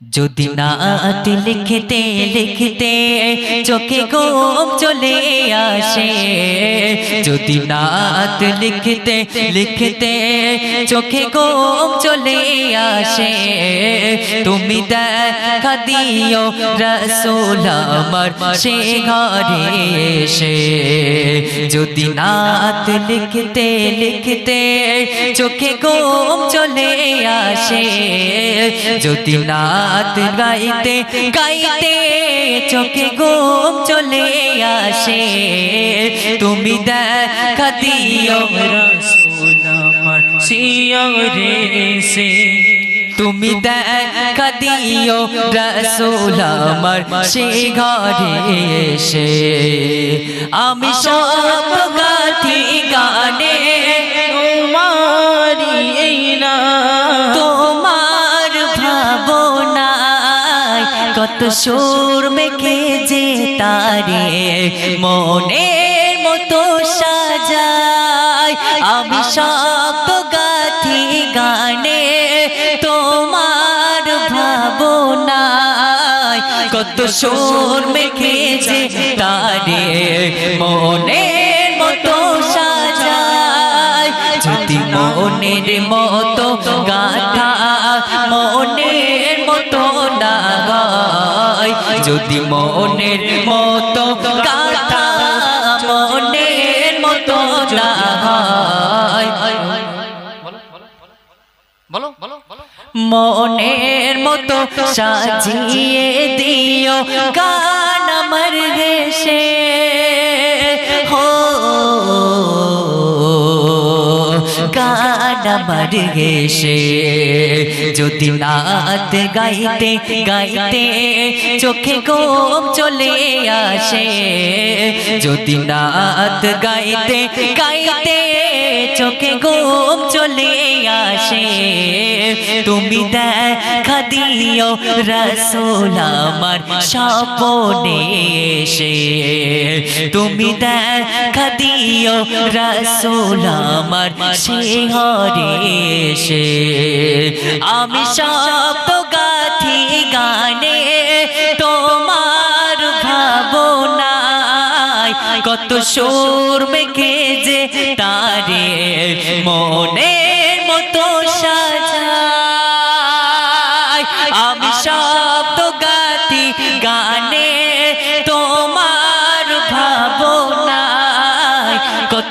যদি নাত লিখতে লিখতে চোখে ঘুম চলে আসে, যদি নাত লিখতে লিখতে চোখে ঘুম চলে আসে, তুমি দেখা দিও রসুল আমার সে ঘরে যদি নাত লিখতে লিখতে চোখে ঘুম চলে আসে, যদি নাত গাইতে গাইতে চোখে ঘুম চলে আসে, তুমি দেখা দিও রসুল আমার শিয়রে সে। তুমি দেখা দিও রসুল আমার সে ঘরে এসে। আমি সব গাথি গানে কত সুর মেখে যে তারে মনের মতো সাজায়। আমি সব কত সুর মেখে যে তারে মনের মতো সাজায়। যদি মনের মতো গাথা মনের মতো না গায় যদি মনের মতো গাথা মনের মতো বলো। বলো। মনের মতো সাজিয়ে দিও, গান আমার দেশে। হো, গান আমার দেশে। যদি নাত গাইতে গাইতে চোখে ঘুম চলে আসে। যদি নাত গাইতে গাইতে চোখে ঘুম চলে আসে তুমি দেখা দিও রসোল আমার স্বপনে এসে তুমি দেখা দিও রসোল আমার হরে এসে আমি সব গাথি গানে তোমার ভাবনায় কত সুর মেখে যে তারে মনের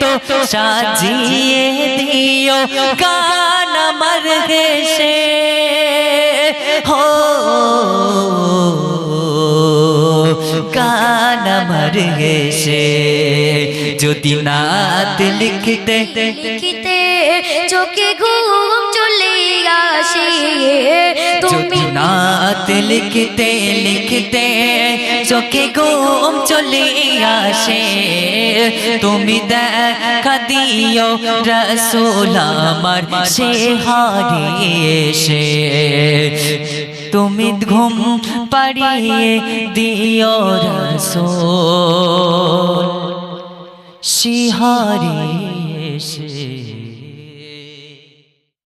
মতো সাজিয়ে দিও গান আমার হেসে হো গান আমার হেসে যদি নাত লিখতে লিখিতে চোখে ঘুম চলে আসে তুমি নাত লিখতে লিখতে চোখে ঘুম চলে আসে। তুমি দেখা দিও রসোল আমার, সে হারিয়ে এসে। তুমি ঘুম পাড়িয়ে দিও রসোল শিহারে এসে।